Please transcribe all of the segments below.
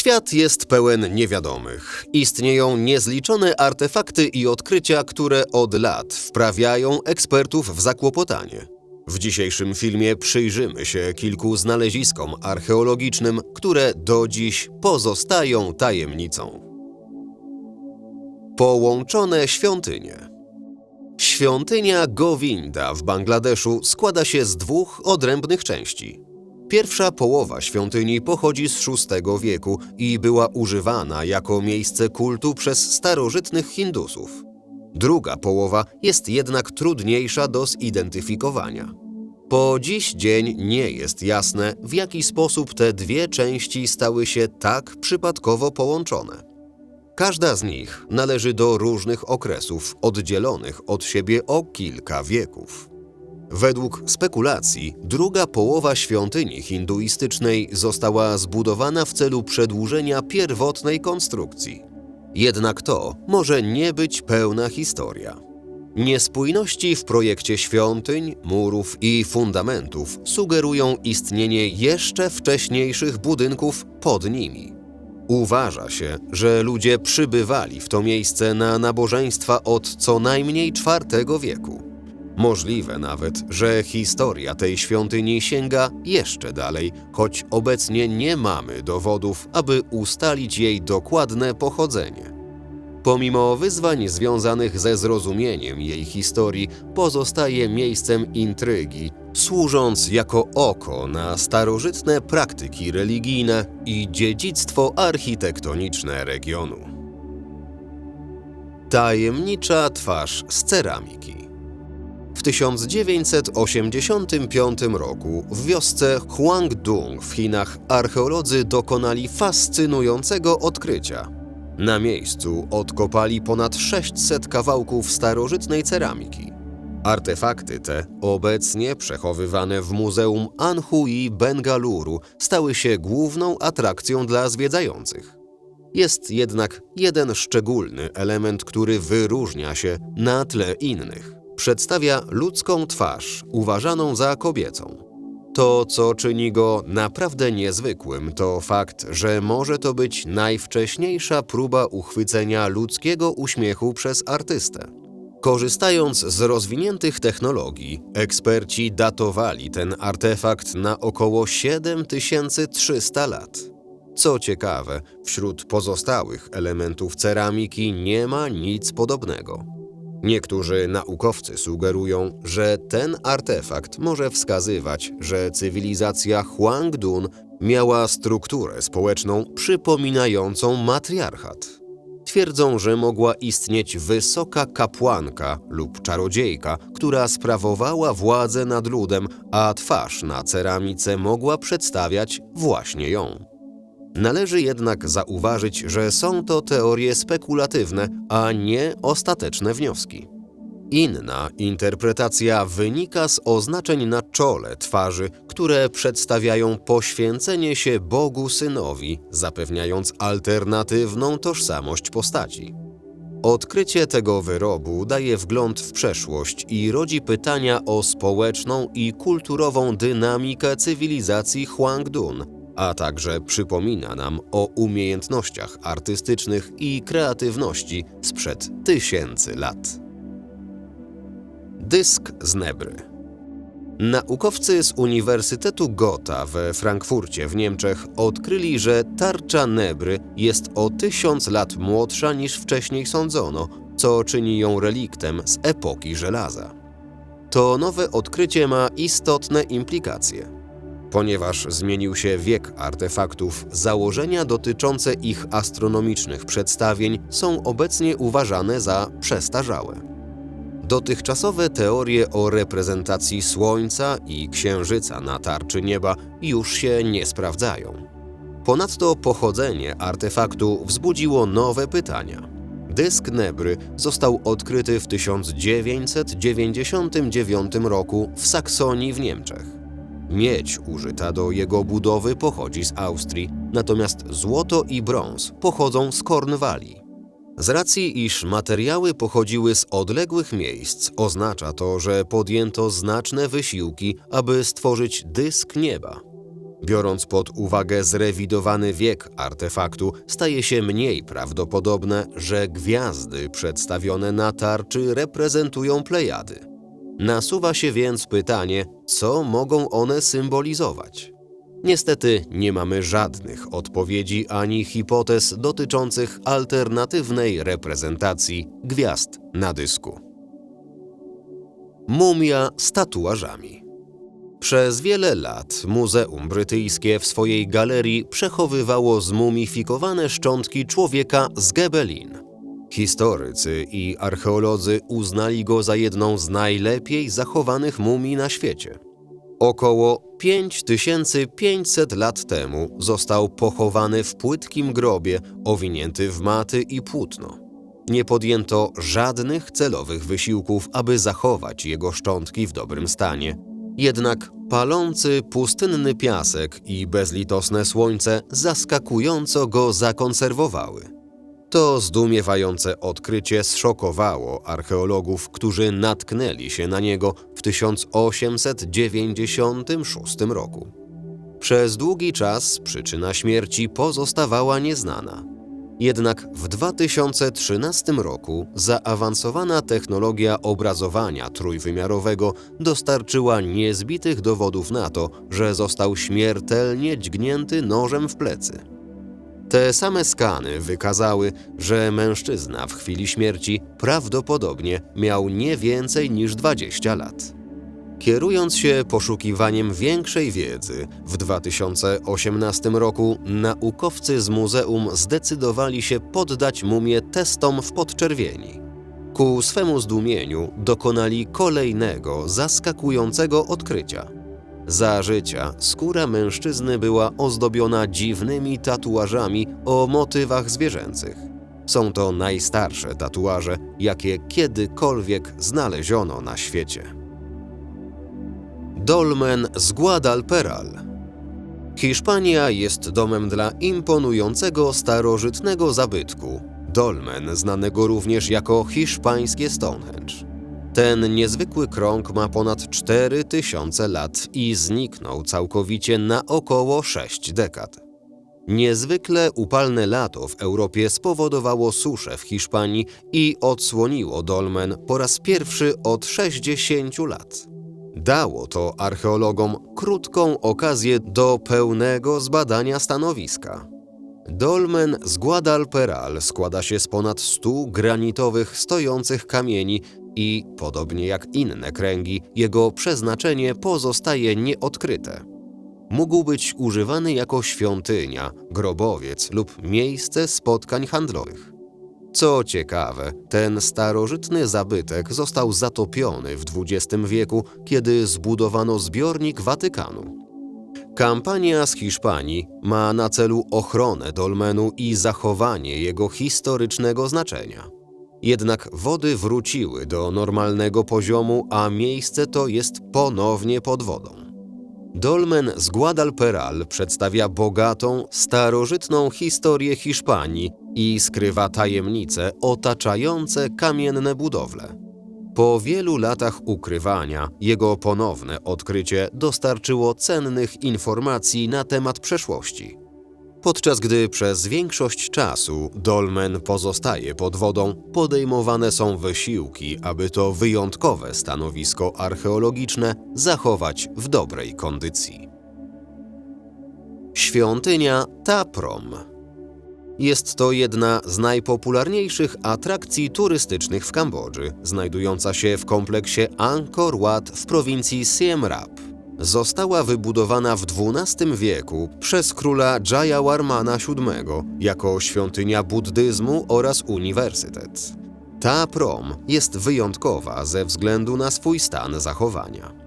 Świat jest pełen niewiadomych. Istnieją niezliczone artefakty i odkrycia, które od lat wprawiają ekspertów w zakłopotanie. W dzisiejszym filmie przyjrzymy się kilku znaleziskom archeologicznym, które do dziś pozostają tajemnicą. Połączone świątynie. Świątynia Govinda w Bangladeszu składa się z dwóch odrębnych części. Pierwsza połowa świątyni pochodzi z VI wieku i była używana jako miejsce kultu przez starożytnych Hindusów. Druga połowa jest jednak trudniejsza do zidentyfikowania. Po dziś dzień nie jest jasne, w jaki sposób te dwie części stały się tak przypadkowo połączone. Każda z nich należy do różnych okresów, oddzielonych od siebie o kilka wieków. Według spekulacji, druga połowa świątyni hinduistycznej została zbudowana w celu przedłużenia pierwotnej konstrukcji. Jednak to może nie być pełna historia. Niespójności w projekcie świątyń, murów i fundamentów sugerują istnienie jeszcze wcześniejszych budynków pod nimi. Uważa się, że ludzie przybywali w to miejsce na nabożeństwa od co najmniej IV wieku. Możliwe nawet, że historia tej świątyni sięga jeszcze dalej, choć obecnie nie mamy dowodów, aby ustalić jej dokładne pochodzenie. Pomimo wyzwań związanych ze zrozumieniem jej historii, pozostaje miejscem intrygi, służąc jako oko na starożytne praktyki religijne i dziedzictwo architektoniczne regionu. Tajemnicza twarz z ceramiki. W 1985 roku w wiosce Huangdong w Chinach archeolodzy dokonali fascynującego odkrycia. Na miejscu odkopali ponad 600 kawałków starożytnej ceramiki. Artefakty te, obecnie przechowywane w Muzeum Anhui Bengaluru, stały się główną atrakcją dla zwiedzających. Jest jednak jeden szczególny element, który wyróżnia się na tle innych. Przedstawia ludzką twarz, uważaną za kobiecą. To, co czyni go naprawdę niezwykłym, to fakt, że może to być najwcześniejsza próba uchwycenia ludzkiego uśmiechu przez artystę. Korzystając z rozwiniętych technologii, eksperci datowali ten artefakt na około 7300 lat. Co ciekawe, wśród pozostałych elementów ceramiki nie ma nic podobnego. Niektórzy naukowcy sugerują, że ten artefakt może wskazywać, że cywilizacja Huangdun miała strukturę społeczną przypominającą matriarchat. Twierdzą, że mogła istnieć wysoka kapłanka lub czarodziejka, która sprawowała władzę nad ludem, a twarz na ceramice mogła przedstawiać właśnie ją. Należy jednak zauważyć, że są to teorie spekulatywne, a nie ostateczne wnioski. Inna interpretacja wynika z oznaczeń na czole twarzy, które przedstawiają poświęcenie się Bogu Synowi, zapewniając alternatywną tożsamość postaci. Odkrycie tego wyrobu daje wgląd w przeszłość i rodzi pytania o społeczną i kulturową dynamikę cywilizacji Huangdun, a także przypomina nam o umiejętnościach artystycznych i kreatywności sprzed tysięcy lat. Dysk z Nebry Naukowcy z Uniwersytetu Gotha we Frankfurcie w Niemczech odkryli, że tarcza Nebry jest o tysiąc lat młodsza niż wcześniej sądzono, co czyni ją reliktem z epoki żelaza. To nowe odkrycie ma istotne implikacje. Ponieważ zmienił się wiek artefaktów, założenia dotyczące ich astronomicznych przedstawień są obecnie uważane za przestarzałe. Dotychczasowe teorie o reprezentacji Słońca i Księżyca na tarczy nieba już się nie sprawdzają. Ponadto pochodzenie artefaktu wzbudziło nowe pytania. Dysk Nebry został odkryty w 1999 roku w Saksonii w Niemczech. Miedź użyta do jego budowy pochodzi z Austrii, natomiast złoto i brąz pochodzą z Kornwalii. Z racji, iż materiały pochodziły z odległych miejsc, oznacza to, że podjęto znaczne wysiłki, aby stworzyć dysk nieba. Biorąc pod uwagę zrewidowany wiek artefaktu, staje się mniej prawdopodobne, że gwiazdy przedstawione na tarczy reprezentują Plejady. Nasuwa się więc pytanie, co mogą one symbolizować. Niestety nie mamy żadnych odpowiedzi ani hipotez dotyczących alternatywnej reprezentacji gwiazd na dysku. Mumia z tatuażami. Przez wiele lat Muzeum Brytyjskie w swojej galerii przechowywało zmumifikowane szczątki człowieka z Gebelin. Historycy i archeolodzy uznali go za jedną z najlepiej zachowanych mumii na świecie. Około 5500 lat temu został pochowany w płytkim grobie owinięty w maty i płótno. Nie podjęto żadnych celowych wysiłków, aby zachować jego szczątki w dobrym stanie. Jednak palący pustynny piasek i bezlitosne słońce zaskakująco go zakonserwowały. To zdumiewające odkrycie zszokowało archeologów, którzy natknęli się na niego w 1896 roku. Przez długi czas przyczyna śmierci pozostawała nieznana. Jednak w 2013 roku zaawansowana technologia obrazowania trójwymiarowego dostarczyła niezbitych dowodów na to, że został śmiertelnie dźgnięty nożem w plecy. Te same skany wykazały, że mężczyzna w chwili śmierci prawdopodobnie miał nie więcej niż 20 lat. Kierując się poszukiwaniem większej wiedzy, w 2018 roku naukowcy z muzeum zdecydowali się poddać mumię testom w podczerwieni. Ku swemu zdumieniu dokonali kolejnego zaskakującego odkrycia. Za życia skóra mężczyzny była ozdobiona dziwnymi tatuażami o motywach zwierzęcych. Są to najstarsze tatuaże, jakie kiedykolwiek znaleziono na świecie. Dolmen z Guadalperal. Hiszpania jest domem dla imponującego starożytnego zabytku, dolmen znanego również jako hiszpańskie Stonehenge. Ten niezwykły krąg ma ponad 4000 lat i zniknął całkowicie na około 6 dekad. Niezwykle upalne lato w Europie spowodowało suszę w Hiszpanii i odsłoniło dolmen po raz pierwszy od 60 lat. Dało to archeologom krótką okazję do pełnego zbadania stanowiska. Dolmen z Guadalperal składa się z ponad 100 granitowych stojących kamieni i, podobnie jak inne kręgi, jego przeznaczenie pozostaje nieodkryte. Mógł być używany jako świątynia, grobowiec lub miejsce spotkań handlowych. Co ciekawe, ten starożytny zabytek został zatopiony w XX wieku, kiedy zbudowano zbiornik Watykanu. Kampania z Hiszpanii ma na celu ochronę dolmenu i zachowanie jego historycznego znaczenia. Jednak wody wróciły do normalnego poziomu, a miejsce to jest ponownie pod wodą. Dolmen z Guadalperal przedstawia bogatą, starożytną historię Hiszpanii i skrywa tajemnice otaczające kamienne budowle. Po wielu latach ukrywania, jego ponowne odkrycie dostarczyło cennych informacji na temat przeszłości. Podczas gdy przez większość czasu dolmen pozostaje pod wodą, podejmowane są wysiłki, aby to wyjątkowe stanowisko archeologiczne zachować w dobrej kondycji. Świątynia Taprom jest to jedna z najpopularniejszych atrakcji turystycznych w Kambodży, znajdująca się w kompleksie Angkor Wat w prowincji Siem Reap. Została wybudowana w XII wieku przez króla Jayawarmana VII jako świątynia buddyzmu oraz uniwersytet. Ta prom jest wyjątkowa ze względu na swój stan zachowania.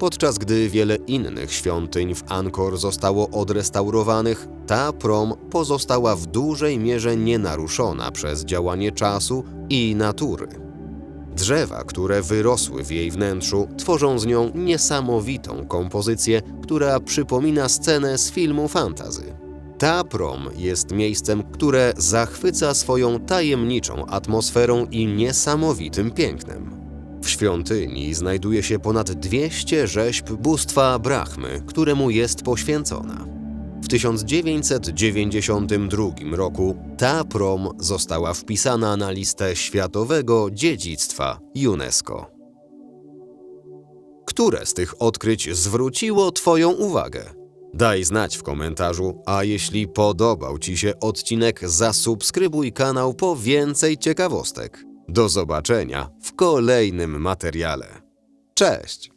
Podczas gdy wiele innych świątyń w Angkor zostało odrestaurowanych, ta prom pozostała w dużej mierze nienaruszona przez działanie czasu i natury. Drzewa, które wyrosły w jej wnętrzu, tworzą z nią niesamowitą kompozycję, która przypomina scenę z filmu fantazy. Ta prom jest miejscem, które zachwyca swoją tajemniczą atmosferą i niesamowitym pięknem. Świątyni znajduje się ponad 200 rzeźb bóstwa Brahmy, któremu jest poświęcona. W 1992 roku ta prom została wpisana na listę Światowego Dziedzictwa UNESCO. Które z tych odkryć zwróciło Twoją uwagę? Daj znać w komentarzu, a jeśli podobał Ci się odcinek, zasubskrybuj kanał po więcej ciekawostek. Do zobaczenia w kolejnym materiale. Cześć!